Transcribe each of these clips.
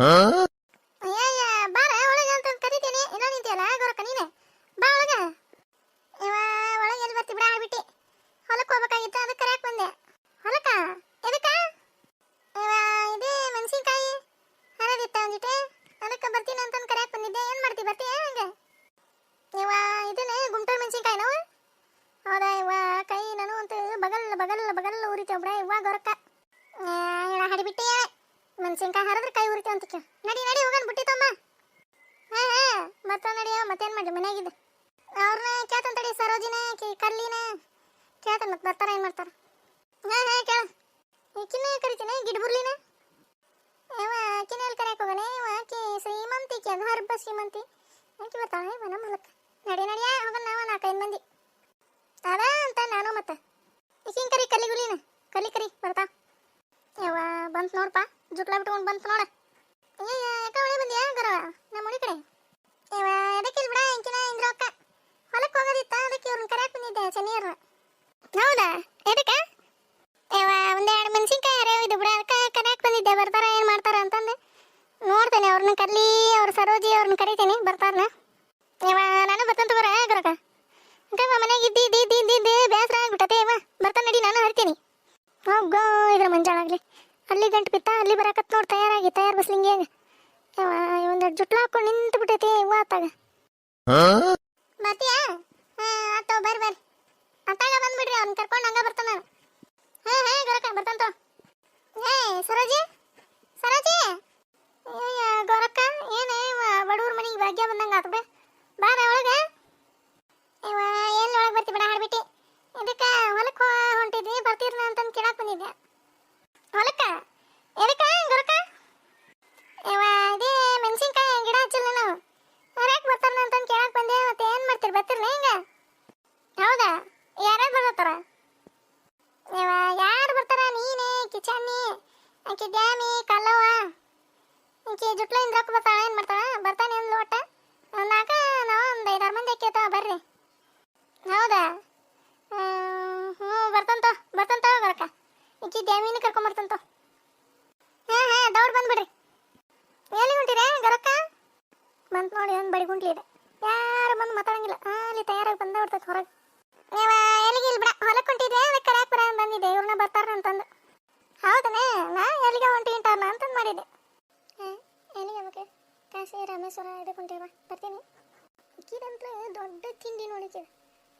嗯嗯 ನಡಿ ಹೋಗನ್ ಹೋಗೋಣ ಬುಟ್ಟಿ ತಮ್ಮ ಹಾ ಹಾ ಮತ್ತ ನಡಿ ಮತ್ತೇನ್ ಮಾಡ್ಲಿ ಮನ್ಯಾಗಿದ್ದ ಅವ್ರನ್ನ ಕೇಳ್ತಾನ ತಡಿ, ಸರೋಜಿನ, ಕಿ ಕಲ್ಲಿನ ಕೇಳ್ತಾನ ಮತ್ತೆ ಬರ್ತಾರ, ಏನ್ ಮಾಡ್ತಾರ? ಹಾ ಹಾ, ಕೇಳ. ಈಕಿನ ಕರಿತೀನಿ? ಗಿಡಬುರ್ಲಿನ ಏವ ಆಕಿನ ಎಲ್ಲಿ ಕರೆಯಕ್ ಹೋಗೋಣ? ಇವ ಆಕಿ ಶ್ರೀಮಂತಿ ಕಿ ಅದು ಹರ್ಬ ಶ್ರೀಮಂತಿ. ಆಕಿ ಬರ್ತಾಳ ಇವ ನಮ್ಮ ಹೊಲಕ್ಕ ನಡಿ ನಡಿಯ ಹೋಗೋಣ ನಾವ ನಾಲ್ಕೈದು ಮಂದಿ. ಅದ ಅಂತ ನಾನು ಮತ್ತೆ. ಈಕಿನ ಕರಿ ಕಲ್ಲಿಗುಲಿನ ಕಲಿ ಕರಿ, ಬರ್ತಾ. ಯಾವ ಬಂತ ನೋಡಪ್ಪ ಜುಟ್ಲ ಬಿಟ್ಕೊಂಡು ಬಂತ ನೋಡ ಅಯ್ಯ ಯಾಕ ಒಳ್ಳೆ ಬಂದ್ಯಾ ಗರವ ನಮ್ಮ ಮನೆ ಕಡೆ ಇವ ಅದಕ್ಕೆ ಬಿಡ ಇಂಕಿನ ಇಂದ್ರಕ್ಕ ಹೊಲಕ್ಕೆ ಹೋಗೋದಿತ್ತ ಅದಕ್ಕೆ ಇವ್ರನ್ನ ಕರೆಯಕ್ ಬಂದಿದ್ದೆ ಶನಿಯವ್ರನ್ನ ಹೌದಾ ಎದಕ್ಕ ಇವ ಒಂದೆರಡು ಮೆಣಸಿನ್ಕಾಯಿ ಹರಿಯವು ಇದು ಬಿಡ ಅದಕ್ಕೆ ಬಂದಿದ್ದೆ ಬರ್ತಾರ ಏನು ಮಾಡ್ತಾರ ಅಂತಂದು. ನೋಡ್ತೇನೆ ಅವ್ರನ್ನ ಕರ್ಲಿ ಅವ್ರ ಸರೋಜಿ ಅವ್ರನ್ನ ಕರಿತೇನೆ ಬರ್ತಾರನ. ಇವ ನಾನು ಬರ್ತಂತ ಬರ ಗರಕ. ಅಂಕವ ಮನೆಗೆ ಇದ್ದಿ ಇದ್ದಿ ಇದ್ದಿ ಇದ್ದಿ ಇದ್ದಿ ಬೇಸರ ಆಗ್ಬಿಟ್ಟತೆ ಇವ ಬರ್ತಾನೆ ನಡಿ ನಾನು ಹರಿತೀನಿ. ಹೋಗೋ ಇದ್ರ ಮಂಜಾಳಾಗ್ಲಿ ಅಲ್ಲಿ ಗಂಟು ಬಿತ್ತ ಅಲ್ಲಿ ಬರಕತ್ ನೋಡಿ ತಯಾರಾಗಿ ತಯಾರು ಬಸ್ಲಿಂಗೆ ಒಂದೆರಡು ಜುಟ್ಲ ಹಾಕೊಂಡು ನಿಂತು ಬಿಟ್ಟೈತಿ ಇವ ಆತಾಗ ಬರ್ತೀಯಾ? ಹಾ ಆತೋ ಬರ್ರಿ ಬರ್ರಿ. ಅತ್ತಾಗ ಬಂದ್ಬಿಡ್ರಿ ಅವ್ನ ಕರ್ಕೊಂಡು ಹಂಗ ಬರ್ತಾನ. ಹೇ ಹೇ ಗರಕ ಬರ್ತಂತ ಏ ಸರೋಜಿ. ಸರೋಜಿ ಗೊರಕ್ಕ ಏನೇ ಬಡವ್ರ ಮನೆಗೆ ಭಾಗ್ಯ ಬಂದಂಗ ಆತ ಬಿಡ ಬಾರ ಒಳಗ ಇವ ಎಲ್ಲಿ ಒಳಗೆ ಬರ್ತಿ ಬಿಡ ಹಾಡ್ಬಿಟ್ಟಿ ಇದಕ್ಕ ಹೊಲಕ್ಕೆ ಹೊಂಟಿದ್ವಿ ಬರ್ತೀರ್ನ ಅಂತಂದು ಕೇಳಕ್ ಬಂದಿದ್ದೆ ಹೊಲಕ್ಕ ಎದಕ್ಕ ಗೊರಕ ಇವ ಇದೇ ಮೆಣಸಿನ್ಕಾಯಿ ಗಿಡ ಹಚ್ಚಿಲ್ಲ ನಾವು ಹರ್ಯಾಕ್ ಬರ್ತಾರ ಅಂತಂದು ಕೇಳಕ್ ಬಂದೆ ಮತ್ತೆ ಏನ್ ಮಾಡ್ತೀರಿ ಬರ್ತಿರ್ಲ ಹಿಂಗ ಹೌದಾ ಯಾರ್ಯಾರು ಬರ್ತಾರ ಇವ ಯಾರು ಬರ್ತಾರ ನೀನೆ ಕಿಚನ್ನಿ ಆಕಿ ಡ್ಯಾಮಿ ಕಲ್ಲವ್ವ ಆಕಿ ಜುಟ್ಲ ಇಂದ್ರಕ್ ಬರ್ತಾಳ ಏನ್ ಮಾಡ್ತಾಳ ಬರ್ತಾನೆ ಒಂದು ಒಟ್ಟ ಒಂದ್ ನಾಲ್ಕ ನಾವು ಒಂದು ಐದಾರು ಮಂದಿ ಆಕೇತಾವ ಬರ್ರಿ ಹೌದಾ ಹ್ಞೂ ಬರ್ತಂತ ಬರ್ತಂತ ಬರಕ ಈಕಿ ಬರ್ತಂತ ಹಾ ಹಾ, ದೌಡ್ ಬಂದ್ಬಿಡ್ರಿ. ಎಲ್ಲಿ ಹೊಂಟಿರೆ ಗರಕ್ಕ? ಬಂತ ನೋಡಿ ಒಂದು ಬಡಿ ಗುಂಟ್ಲಿ ಇದೆ. ಯಾರು ಬಂದು ಮಾತಾಡಂಗಿಲ್ಲ. ಅಲ್ಲಿ ತಯಾರಾಗಿ ಬಂದ ಬಿಡ್ತೈತೆ ಹೊರಗೆ. ನೀವು ಎಲ್ಲಿಗೆ ಇಲ್ಲಿ ಬಿಡ ಹೊಲಕ್ಕೆ ಹೊಂಟಿದ್ರೆ ಅದಕ್ಕೆ ಕರೆಯಕ್ಕೆ ಬರ ಬಂದಿದ್ದೆ ಇವ್ರನ್ನ ಬರ್ತಾರ ಅಂತಂದು ಹೌದನೇ ನಾ ಎಲ್ಲಿಗೆ ಹೊಂಟಿ ಇಂಟಾರ್ನ ಅಂತಂದು ಮಾಡಿದ್ದೆ. ಎಲ್ಲಿಗೆ ಬಗ್ಗೆ ಕಾಶಿ, ರಾಮೇಶ್ವರ ಇದಕ್ಕೆ ಹೊಂಟಿವ ಬರ್ತೀನಿ. ಇಕ್ಕಿದಂತೂ ದೊಡ್ಡ ತಿಂಡಿ ನೋಡಿದ್ದೀವಿ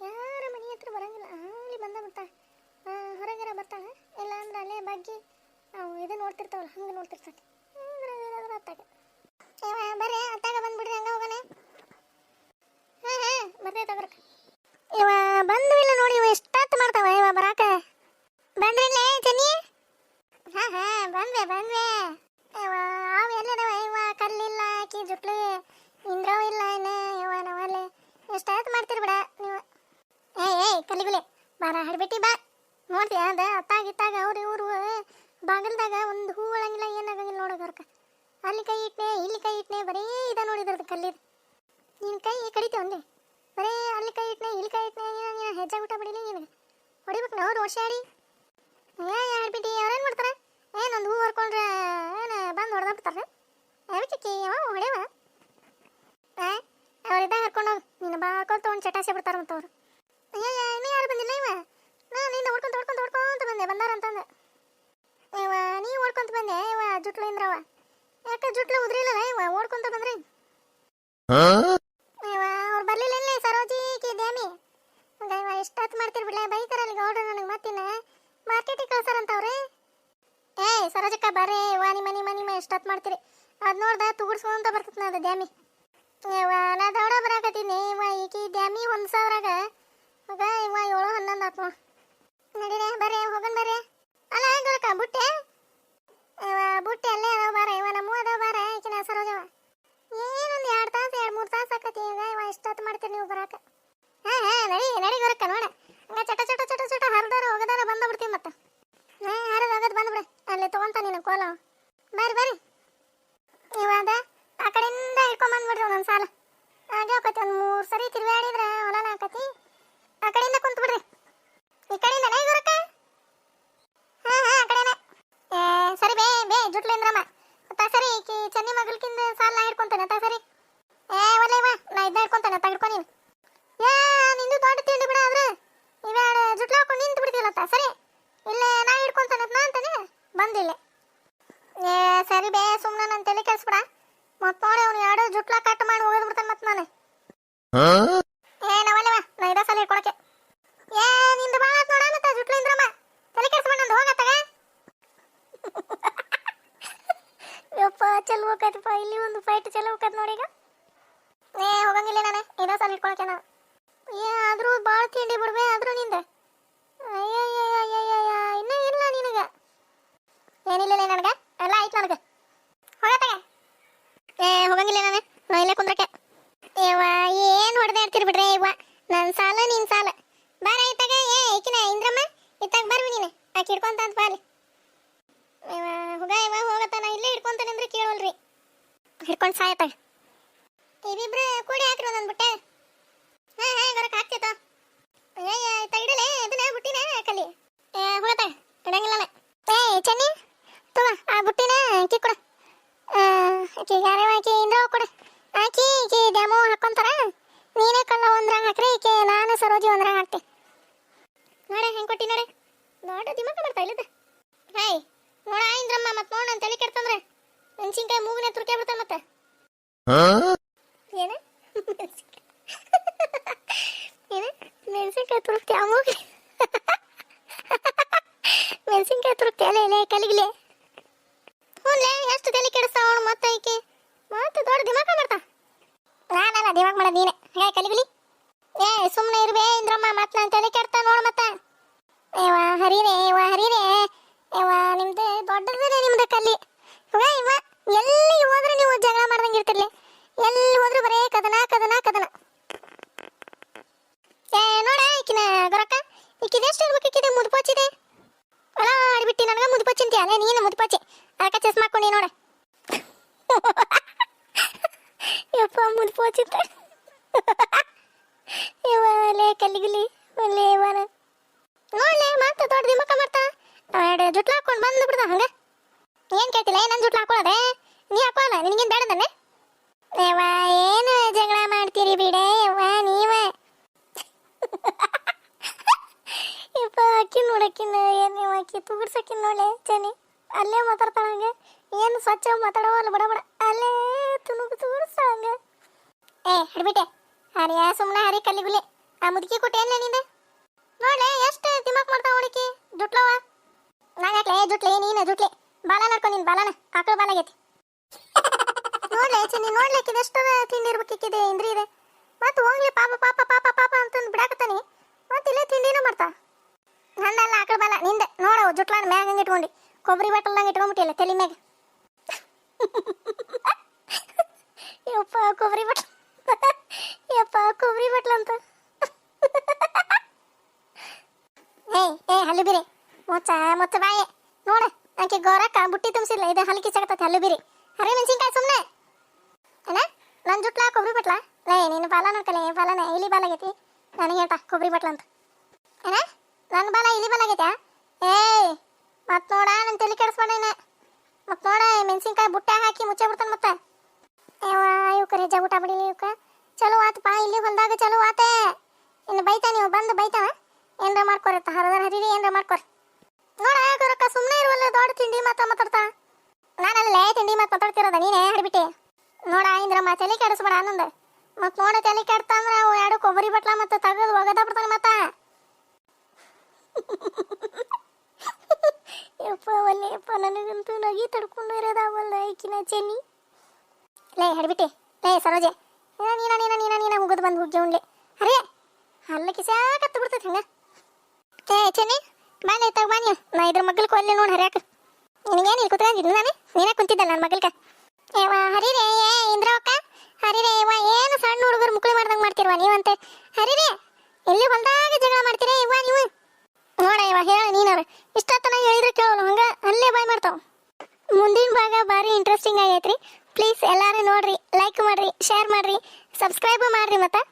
ಯಾರ ಮನೆ ಹತ್ರ ಬರಂಗಿಲ್ಲ. ಅಲ್ಲಿ ಬಂದ ಬಿಡ್ತಾಳೆ ಹೊರಗರ ಬರ್ತಾಳೆ ಇಲ್ಲ ಅಂದ್ರೆ ಅಲ್ಲೇ ಬಗ್ಗಿ ಅವು ಇದು ನೋಡ್ತಿರ್ತಾವಲ್ಲ, ಹಂಗೆ ನೋಡ್ತಿರ್ತಾಳೆ ಏನಾದ್ರೂ ಅತ್ತಾಗ ಬರ್ರಿ ಅತ್ತಾಗ ಬಂದ್ಬಿಡ್ರಿ, ಹಂಗ ಹೋಗೋಣ. ಹಾ ಹಾ ಬರ್ತೈತೆ ಬರ್ಕ ಇವ ಬಂದು ಇಲ್ಲ ನೋಡಿ ಇವ ಎಷ್ಟಾತ್ ಮಾಡ್ತಾವ ಇವ ಬರಾಕ ಬಂದ್ರಿಲ್ಲೇ ಚೆನ್ನಿ ಹಾ ಹಾ ಬಂದ್ವೆ ಬಂದ್ವೆ ಇವ ಅವು ಎಲ್ಲದವ ಇವ ಕಲ್ಲಿಲ್ಲ ಆಕಿ ಜುಟ್ಲು ಇಂದ್ರವ್ ಇಲ್ಲ ಏನ ಇವ ನಾವಲ್ಲಿ ಎಷ್ಟಾತ್ ಮಾಡ್ತೀರಿ ಬಿಡ ನೀವು ಏಯ್ ಏಯ್ ಕಲ್ಲಿಗುಲಿ ಬಾರ ಹಡ್ಬಿಟ್ಟಿ ಬಾ ನೋಡ್ತೀಯ ಅದ ಅತ್ತಾಗಿತ್ತಾಗ ಅವ್ರು ಇವರು ಬಾಗಲ್ದಾಗ ಒಂದು ಹೂ ಒಳಗಿಲ್ಲ, ಏನಾಗಂಗಿಲ್ಲ ನೋಡೋದವ್ರಕ್ಕ ಅಲ್ಲಿ ಕೈ ಇಟ್ನೆ, ಇಲ್ಲಿ ಕೈ ಇಟ್ನೆ, ಬರೀ ಇದ ನೋಡಿದ್ರದ್ದು ಕಲ್ಲಿದ್. ನಿನ್ ಕೈ ಕಡಿತೇವೆ ಒಂದೇ ಬರೀ ಅಲ್ಲಿ ಕೈ ಇಟ್ನೆ, ಇಲ್ಲಿ ಕೈ ಇಟ್ನೆ ನೀನು ನೀನು ಹೆಜ್ಜೆ ಊಟ ಬಿಡಿಲಿ ನಿನಗೆ? ಹೊಡಿಬೇಕು ನಾವು ವರ್ಷಾಡಿ ಏ ಆಡ್ಬಿಟ್ಟು ಅವ್ರೇನು ಮಾಡ್ತಾರೆ? ಏನೊಂದು ಹೂ ಹೊರ್ಕೊಂಡ್ರೆ, ಏನು ಬಂದು ಹೊಡೆದ ಬಿಡ್ತಾರೆ ಯಾವ ಹೊಡೆವ ಅವ್ರಿದ್ದಾಗ ಹರ್ಕೊಂಡು ಹೋಗಿ. ನೀನು ಹಾಕೊಂಡು ತೊಗೊಂಡು ಚಟಾಸೆ ಬಿಡ್ತಾರೆ ಮತ್ತು ಅವರು ಅಯ್ಯ ಇನ್ನೂ ಯಾರು ಬಂದಿಲ್ಲ ಇವ ನಾನು ನಿಂದ ಹೊಡ್ಕೊಂತ ಹೊಡ್ಕೊಂತ ಹೊಡ್ಕೊಂತ ಬಂದೆ ಬಂದಾರ ಅಂತಂದೆ ಇವ ನೀ ಓಡ್ಕೊಂತ ಬಂದೆ ಇವ ಜುಟ್ಲು ಇಂದ್ರವ ಯಾಕೆ ಜುಟ್ಲು ಉದ್ರಿಲ್ಲ ಓಡ್ಕೊಂತ ಬಂದ್ರಿ. ಏವಾ ಅವ್ರು ಬರ್ಲಿಲ್ಲ ಇಲ್ಲಿ ಸರೋಜಿ ಕಿ ದೇಮಿ ಹಂಗ ಮಾಡ್ತೀರಿ ಬಿಡ್ಲೆ ಮಾಡ್ತಿರ್ ಅಲ್ಲಿ ಗೌಡ್ರು ನನಗೆ ಮತ್ತಿನ ಮಾರ್ಕೆಟಿಗೆ ಕಳ್ಸಾರಂತವ್ರೆ ಏಯ್ ಸರೋಜಕ್ಕ ಬರ್ರಿ ವಾ ನಿಮ್ಮ ನಿಮ್ಮ ನಿಮ್ಮ ಎಷ್ಟಾತ್ ಮಾಡ್ತೀರಿ. ಅದ್ ನೋಡ್ದ ತುಗುಡ್ಸ್ಕೊಂತ ಬರ್ತೈತೆ ಅದು ದ್ಯಾಮಿ. ನಾ ದೌಡ ಬರಾಕತ್ತೀನಿ ಇವ ಈಕಿ ದ್ಯಾಮಿ ಒಂದು ಸಾವಿರಾಗ. ಮಗ ಇವ ಏಳು ಹನ್ನೊಂದು ಆತ್ ನೋಡ್ ನಡೀರಿ ಬರ್ರಿ ಹೋಗನ್ ಬರ್ರಿ ಅಲ್ಲ ಗೊಳಕ ಬುಟ್ಟೆ ಇವ ಬುಟ್ಟೆ ಅಲ್ಲೇ ಅದಾವ ಬಾರ ಇವ ನಮ್ಮ ಅದಾವ ಬಾರ ಈಕಿನ ಸರೋಜವ ಏನೊಂದು ಎರಡು ತಾಸು ಎರಡು ಮೂರು ತಾಸು ಆಕತಿ ಈಗ ಇವ ಎಷ್ಟೊತ್ತು ಮಾಡ್ತೀರಿ ನೀವು ಬರಾಕ ಹಾ ಹಾ ನಡಿ ನಡಿ ಗೊರಕ್ಕ ನೋಡ ಹಂಗ ಚಟ ಚಟ ಚಟ ಚಟ ಹರಿದಾರ ಹೋಗದಾರ ಬಂದ ಬಿಡ್ತೀವಿ ಮತ್ತೆ ಹಾ ಹರಿದ ಹೋಗೋದು ಬಂದ್ಬಿಡು ಅಲ್ಲಿ ತಗೊಂತ ನಿನ್ನ ಕೋಲ. ಬರ್ರಿ ಬರ್ರಿ. ಇವಾಗ ಆ ಕಡೆಯಿಂದ ಹಿಡ್ಕೊಂಬಂದ್ಬಿಡ್ರಿ ಒಂದೊಂದು ಸಾಲ. ಹಾಗೆ ಹೋಗತಿ ಒಂದು ಮೂರು ಸರಿ ತಿರುಗಾಡಿದ್ರೆ ಹೊಲನ ಹಾಕತಿ ಆ ಕಡೆಯಿಂದ ಕುಂತ್ ಬಿಡ್ರಿ ಈ ಕಡೆಯಿಂದ ಗೊರಕ್ಕ? ಹಾ ಹಾ, ಆ ಕಡೆನೇ. ಸರಿ ಬೇ ಬೇ ಜುಟ್ಲಿಂದ್ರಮ್ಮ ತಾ ಸರಿ ಚನ್ನಿ ಮಗಲ್ಕಿಂದ ಸಾಲ ಹಿಡ್ಕೊಂತಾನೆ. ತಾ ಏ ಒಲೆ ಇವ ನಾ ಇದ್ನ ಹಿಡ್ಕೊಂತಾನೆ ತಗಡ್ಕೊ ನೀನು ಯಾ ನಿಂದು ದೊಡ್ಡ ತಿಂಡಿ ಬಿಡ ಆದ್ರೆ ಇವ್ಯಾಡ ಜುಟ್ಲ ಹಾಕೊಂಡು ನಿಂತು ಬಿಡ್ತೀವಲ್ಲ ಸರಿ ಇಲ್ಲೇ ನಾ ಹಿಡ್ಕೊಂತಾನೆ ನಾ ಅಂತಾನೆ ಬಂದಿಲ್ಲ ಏ ಸರಿ ಬೇ ಸುಮ್ಮನೆ ನನ್ನ ತಲೆ ಕೆಲ್ಸ್ಬಿಡ ಮತ್ ನೋಡಿ ಅವ್ನು ಎರಡು ಜುಟ್ಲ ಕಟ್ ಮಾಡಿ ಹೋಗೋದು ಬಿಡ್ತಾನೆ ಮತ್ತೆ ನಾನು ಏ ನವಲ್ಲವ ನಾ ಇದ ಸಲ ಹಿಡ್ಕೊಳಕ್ಕೆ ಏ ನಿಂದು ಭಾಳ ಆತ್ ನೋಡ ಮತ್ತೆ ಜುಟ್ಲ ಇಂದ್ರಮ್ಮ ತಲೆ ಕೆಲ್ಸ್ಬಿಡ ನಂದು ಹೋಗತ್ತಾಗ ಯಪ್ಪ ಚಲೋ ಹೋಗತ್ತಪ್ಪ ಇಲ್ಲಿ ಒಂದು ಫೈಟ್ ಚಲೋ ಹೋಗತ್ ನೋಡಿ ಈಗ. ಏ, ಹೋಗಂಗಿಲ್ಲ ನಾನು. ಇದ ಸಲ ಇಟ್ಕೊಳಕ್ಕೆ ನಾನು ಏ ಆದ್ರೂ ಭಾಳ ತಿಂಡಿ ಬಿಡ್ಬೇ ಆದ್ರೂ ನಿಂದ ಅಯ್ಯಯ್ಯಯ್ಯಯ್ಯಯ್ಯ ಇನ್ನೂ ಇಲ್ಲ ನಿನಗ ಏನಿಲ್ಲ ನನಗ ಎಲ್ಲ ಆಯ್ತು ನನಗ ಹೋಗತ್ತಾಗ ಏ ಹೋಗಂಗಿಲ್ಲ ನಾನು ನಾ ಇಲ್ಲೇ ಕುಂದ್ರಕ್ಕೆ ಏವ ಏನ್ ಹೊಡೆದೇ ಆಡ್ತೀರಿ ಬಿಡ್ರಿ ಇವ ನನ್ ಸಾಲ ನಿನ್ ಸಾಲ ಬಾರ ಇತ್ತಾಗ ಏ ಈಕಿನ ಇಂದ್ರಮ್ಮ ಇತ್ತಾಗ ಬರ್ವಿ ನೀನು ಆಕಿ ಹಿಡ್ಕೊಂತ ಅಂತ ಬಾಲಿ ಇವ ಹುಗ ಇವ ಹೋಗತ್ತ ನಾ ಇಲ್ಲೇ ಹಿಡ್ಕೊಂತಾನೆ ಅಂದ್ರೆ ಕೇಳವಲ್ರಿ ಹಿಡ್ಕೊಂಡ್ ಸಾಯತ್ತಾಗ ಇವಿಬ್ರು ಕೂಡಿ ಹಾಕ್ರಿ ಒಂದೊಂದು ಬುಟ್ಟೆ. ಹಾ ಹಾ ಗೊರಕ್ ಹಾಕ್ತಿತ್ತ ಏ ತಗಿಡಲೆ ಇದನ್ನ ಬುಟ್ಟಿನ ಕಲಿ ಏ ಹುಳತ ತಡಂಗಿಲ್ಲ. ಏ, ಚನ್ನಿ, ತಗೋ, ಆ ಬುಟ್ಟಿನ ಆಕಿ ಕೊಡ. ಆಕಿ ಯಾರವ ಆಕಿ ಇಂದ್ರ ಕೊಡ. ಆಕಿ, ಈಕಿ ಡೆಮೋ ಹಾಕೊಂತಾರ. ನೀನೇ ಕಲ್ಲ ಒಂದ್ರಾಗ ಹಾಕ್ರಿ, ಈಕೆ ನಾನು ಸರೋಜಿ ಒಂದ್ರಾಗ ಹಾಕ್ತೆ ನೋಡ, ಹೆಂಗ್ ಕೊಟ್ಟಿ ನೋಡೆ. ದೊಡ್ಡ ದಿಮಕ ಬರ್ತಾ ಇಲ್ಲದ ಹೇ ನೋಡ, ಇಂದ್ರಮ್ಮ ಮತ್ ನೋಡ ಅಂತ ತಲೆ ಕೆಡ್ತಂದ್ರೆ. ಮೆಣಸಿನ್ಕಾಯಿ ಮೂಗಿನ ತುರ್ಕೆ ಬಿಡ್ತಾನ ಮತ್ತೆ? ಏನ? ಏನ? ಮೆಣಸಿನ್ಕಾಯಿ ತುರುಕ್ತಿ ಆ ಮೂಗಿ ಮೆಣಸಿನ್ಕಾಯಿ ತುರುಕ್ತಿ ಅಲ್ಲೇ ಇಲ್ಲೇ ಕಲಿಗ್ಲೆ ಹ್ಞೂನ್ಲೇ ಎಷ್ಟು ತಲೆ ಕೆಡಿಸ್ತಾವ ಅವನು ಮತ್ತೆ ಈಕೆ? ಮತ್ತೆ ದೊಡ್ಡ ದಿಮಾಕ ಮಾಡ್ತಾ? ನಾನಲ್ಲ ದಿಮಾಕ ಮಾಡೋದು ನೀನೆ. ಹೇ ಕಲಿಗ್ಲಿ? ಏ ಸುಮ್ಮನೆ ಇರ್ಬೇ ಇಂದ್ರಮ್ಮ ಮತ್ತೆ ನಾನು ತಲೆ ಕೆಡ್ತಾ ನೋಡು ಮತ್ತೆ. ಏವಾ ಹರಿರೇ ಏವಾ ಹರಿರೇ. ಏವಾ ನಿಮ್ದು ದೊಡ್ಡದೇ ನಿಮ್ದು ಕಲ್ಲಿ. ಇವ ಎಲ್ಲಿ ಹೋದ್ರೆ ನೀವು ಜಗಳ ಮಾಡ್ದಂಗೆ ಇರ್ತಿರ್ಲಿ. ಎಲ್ಲಿ ಹೋದ್ರು ಬರೇ ಕದನ ಕದನ ಕದನ. ಏ, ನೋಡ ಈಕಿನ ಗೊರಕ್ಕ. ಈಕಿದ ಎಷ್ಟು ಇರ್ಬೇಕು ಈಕಿದೆ? ಮುದುಪೋಚಿದೆ ಅಲ್ಲ ಆಡ್ಬಿಟ್ಟಿ, ನನಗ ಮುದುಪಚ್ಚಿ ಅದೇ ನೀನು ಮುದುಪಚ್ಚಿ ಅದಕ್ಕೆ ಚಸ್ಮಾ ಹಾಕೊಂಡಿ ನೋಡ. ಯಪ್ಪ ಮುದುಪೋಚಿತ್ತ ಇವ ಲೇ ಕಲ್ಲಿಗಿಲಿ ಒಳ್ಳೆ ಇವನ ನೋಡ್ಲೆ ಮತ್ತೆ ದೊಡ್ಡ ದಿಮಕ ಮಾಡ್ತಾ. ಎರಡು ಜುಟ್ಲ ಹಾಕೊಂಡು ಬಂದು ಬಿಡ್ದ ಹಂಗ. ಏನ್ ಕೇಳ್ತಿಲ್ಲ? ಏನ್ ಜುಟ್ಲ ಹಾಕೊಳ್ಳೋದೆ? ನೀ ಹಾಕೋಲ್ಲ ನಿನಗೇನ್ ಬೇಡದನ್ನೇ ಯವ್ವ, ಏನು ಜಗಳ ಮಾಡ್ತೀರಿ ಬಿಡೆ, ಯವ್ವ, ನೀವ? ಯಪ್ಪ ಅಕ್ಕಿ ನೋಡಕ್ಕಿನ ಏನು ನೀವು, ಅಕ್ಕಿ ತುಗುಡ್ಸಕ್ಕಿನ ನೋಡ್ಲೆ, ಚನಿ. ಅಲ್ಲೇ ಮಾತಾಡ್ತಾಳ ಏನು ಸ್ವಚ್ಛ ಮಾತಾಡವಲ್ಲ ಬಡ ಬಡ. ಅಲ್ಲೇ ತುನುಗು ತುಗುಡ್ಸ್ತಾಳ ಹಂಗ. ಏ, ಹಿಡ್ಬಿಟ್ಟೆ. ಹರಿಯ ಸುಮ್ಮನೆ ಹರಿ ಕಲ್ಲಿಗುಲಿ ಆ ಮುದುಕಿ ಕೊಟ್ಟೆ ಏನ್ಲೆ ನೀನು ನೋಡ್ಲೆ, ಎಷ್ಟು ತಿಮ್ಮಕ್ ಮಾಡ್ತಾವ ಹುಡುಕಿ? ಜುಟ್ಲವ ನಾಗಾಕ್ಲೆ ಜುಟ್ಲೆ, ನೀನು ಜುಟ್ಲೆ. ಬಾಲ ನಡ್ಕೊ ನೀನು, ಬಾಲನ. ಆಕಳು ಬಾಲಾಗೈತಿ ನೋಡ್ಲೆ ಚಿನ್ನಿ ನೋಡ್ಲಿಕ್ಕೆ ಎಷ್ಟು ತಿಂಡಿ ಇರ್ಬೇಕಿಕ್ಕಿದೆ ಇಂದ್ರಿ ಇದೆ. ಮತ್ತೆ ಹೋಗ್ಲಿ, ಪಾಪ ಪಾಪ ಪಾಪ ಪಾಪ ಅಂತಂದು ಬಿಡಾಕತ್ತಾನಿ. ಮತ್ತೆ ಇಲ್ಲೇ ತಿಂಡಿನೂ ಮಾಡ್ತಾ. ನಂದಲ್ಲ ಆಕಳ ಬಲ ನಿಂದೆ. ನೋಡು, ಜುಟ್ಲಾನ ಮ್ಯಾಗ ಹಂಗೆ ಇಟ್ಕೊಂಡಿ. ಕೊಬ್ಬರಿ ಬಾಟಲ್ದಂಗೆ ಇಟ್ಕೊಂಡ್ಬಿಟ್ಟಿಲ್ಲ ತಲೆ ಮ್ಯಾಗ. ಯಪ್ಪ, ಕೊಬ್ಬರಿ ಬಟ್ಲ. ಯಪ್ಪ, ಕೊಬ್ಬರಿ ಬಟ್ಲ ಅಂತ. ಏಯ್, ಏ, ಹಲ್ಲು ಬಿರಿ. ಮೊಚ್ಚ, ಮುಚ್ಚ ಬಾಯೆ. ನೋಡ, ಆಕೆ ಗೋರಕ್ಕ ಬುಟ್ಟಿ ತುಂಬಿಸಿಲ್ಲ ಇದು ಹಲ್ಕಿ ಕಿಚ್ಚಾಕತ್ತೈತೆ ಹಲ್ಲು ಬಿರಿ. ಹರಿ ಮೆಣಸಿನ್ಕಾಯಿ ಸುಮ್ಮನೆ ಏನ ನನ್ನ ಜುಟ್ಲ ಕೊಬ್ಬರಿ ಬಟ್ಲ? ಲೇ ನಿನ್ನ ಬಾಲ ನೋಡ್ಕಲೆ ಬಾಲನ, ಇಲಿ ಬಾಲ ಆಗೈತಿ. ನನಗೆ ಹೇಳ್ತಾ ಕೊಬ್ಬರಿ ಬಟ್ಲ ಅಂತ. ಏನ ನನ್ನ ಬಾಲ ಇಲಿ ಬಾಲ ಆಗೈತ್ಯಾ? ಏಯ್, ಮತ್ ನೋಡ ನನ್ನ ತಲೆ ಕೆಡಿಸ್ಬೇಡೇನ ಮತ್ ನೋಡ ಮೆಣಸಿನ್ಕಾಯಿ ಬುಟ್ಟ ಹಾಕಿ ಮುಚ್ಚೆ ಬಿಡ್ತಾನೆ ಮತ್ತೆ. ಏವ ಇವಕ್ಕ ರೆಜ ಊಟ ಬಿಡಿಲಿ ಇವಕ್ಕೆ ಚಲೋ ಆತಪ್ಪ ಇಲ್ಲಿ ಹೊಲ್ದಾಗ ಚಲೋ ಆತೆ. ಇನ್ನು ಬೈತಾ ನೀವು, ಬಂದು ಬೈತಾವ ಏನ್ರ ಮಾಡ್ಕೊರತ್ತ ಹರದಾರ ಹರಿರಿ, ಏನ್ರ ಮಾಡ್ಕೊರಿ. ನೋಡ, ಗುರಕ್ಕ ಸುಮ್ಮನೆ ಇರುವಲ್ಲ, ದೊಡ್ಡ ತಿಂಡಿ ಮಾತ ಮಾತಾಡ್ತಾ ನಾನಲ್ಲೇ ತಿಂಡಿ ಮಾತು ಮಾತಾಡ್ತಿರೋದ, ನೀನೇ ಹಾಡ್ಬಿಟ್ಟೆ. ನೋಡ ಇಂದ್ರಮ್ಮ ತಲೆ ಕೆಡಿಸ್ಬೇಡ ಆನಂದ ಮತ್ ನೋಡ, ತಲೆ ಕೆಡ್ತ ಅಂದ್ರೆ ಅವು ಎರಡು ಕೊಬ್ಬರಿ ಬಟ್ಲ ಮತ್ತೆ ತಗದು ಒಗದ ಬಿಡ್ತಾನ ಮತ್ತ. ಯಪ್ಪ ಒಲ್ಲೆಯಪ್ಪ ನನಗಂತೂ ನಗಿ ತಡ್ಕೊಂಡು ಇರೋದಾವಲ್ಲ ಈಕಿನ ಚೆನ್ನಿ. ಲೇ, ಹಡ್ಬಿಟ್ಟೆ, ಲೇ, ಸರೋಜೆ. ಏನ ನೀನ ನೀನ ನೀನ ನೀನ, ಮುಗಿದು ಬಂದು ಹುಗ್ಗಿ ಉಣ್ಲೆ ಅರೇ ಹಲ್ಲ ಕಿಸಾಕತ್ತು ಬಿಡ್ತೈತೆ ಹಂಗ. ಏ, ಚೆನ್ನಿ ಬಾನಿ ತಗ ಬಾನಿ ನಾ. ಇದ್ರ ಮಗ್ಗಲ್ಕು ಅಲ್ಲಿ ನೋಡಿ ಹರ್ಯಾಕ. ನಿನಗೇನು ಇಲ್ಲಿ ಕುತ್ಕೊಂಡಿದ್ದು ನಾನು? ನೀನೇ ಕುಂತಿದ್ದಲ್ಲ ನನ್ನ ಮಗಲ್ಕ ಏವ ಹರಿರೇ, ಏ, ಇಂದ್ರವಕ್ಕ? ಹರಿರೇ ಇವ ಏನು ಸಣ್ಣ ಹುಡುಗರು ಮುಕ್ಳಿ ಮಾಡ್ದಂಗೆ ಮಾಡ್ತಿರ್ವ ನೀವಂತೆ? ಹರಿರೇ, ಎಲ್ಲಿ ಹೊಲ್ದಾಗ ಜಗಳ ಮಾಡ್ತಿರೇ ಇವ ನೀವು? ನೋಡ ಇವ ಹೇಳ ನೀನವ್ರು. ಇಷ್ಟೊತ್ತನ ಹೇಳಿದ್ರೆ ಕೇಳೋಲ್ಲ, ಹಂಗ ಅಲ್ಲೇ ಬಾಯ್ ಮಾಡ್ತಾವ. ಮುಂದಿನ ಭಾಗ ಭಾರಿ ಇಂಟ್ರೆಸ್ಟಿಂಗ್ ಆಗೈತ್ರಿ. ಪ್ಲೀಸ್ ಎಲ್ಲರೂ ನೋಡ್ರಿ ಲೈಕ್ ಮಾಡ್ರಿ ಶೇರ್ ಮಾಡ್ರಿ ಸಬ್ಸ್ಕ್ರೈಬ್ ಮಾಡ್ರಿ ಮತ್ತೆ.